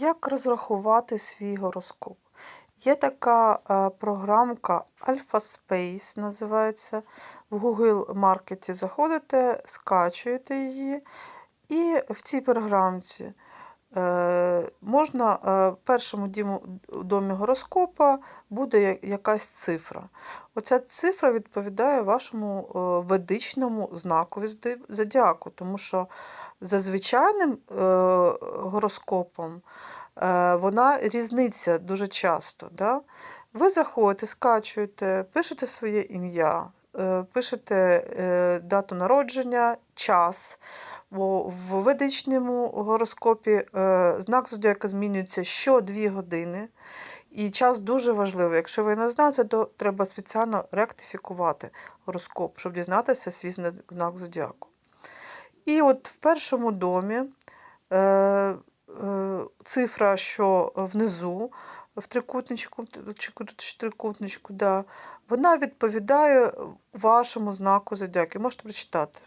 Як розрахувати свій гороскоп? Є така е, програмка AlphaSpace, називається. В Google Маркеті заходите, скачуєте її, і в цій програмці можна е, в першому домі гороскопа буде якась цифра. Оця цифра відповідає вашому е, ведичному зди- зодіаку, тому що за звичайним е, гороскопом е, вона різниця дуже часто. Да? Ви заходите, скачуєте, пишете своє ім'я, е, пишете е, дату народження, час. Бо в ведичному гороскопі е, знак зодіака змінюється що 2 години. І час дуже важливий. Якщо ви не знаєте, то треба спеціально ректифікувати гороскоп, щоб дізнатися свій знак зодіаку. І от в першому домі е, е, цифра, що внизу, в трикутничку, трикутничку, да, вона відповідає вашому знаку зодіаки. Можете прочитати.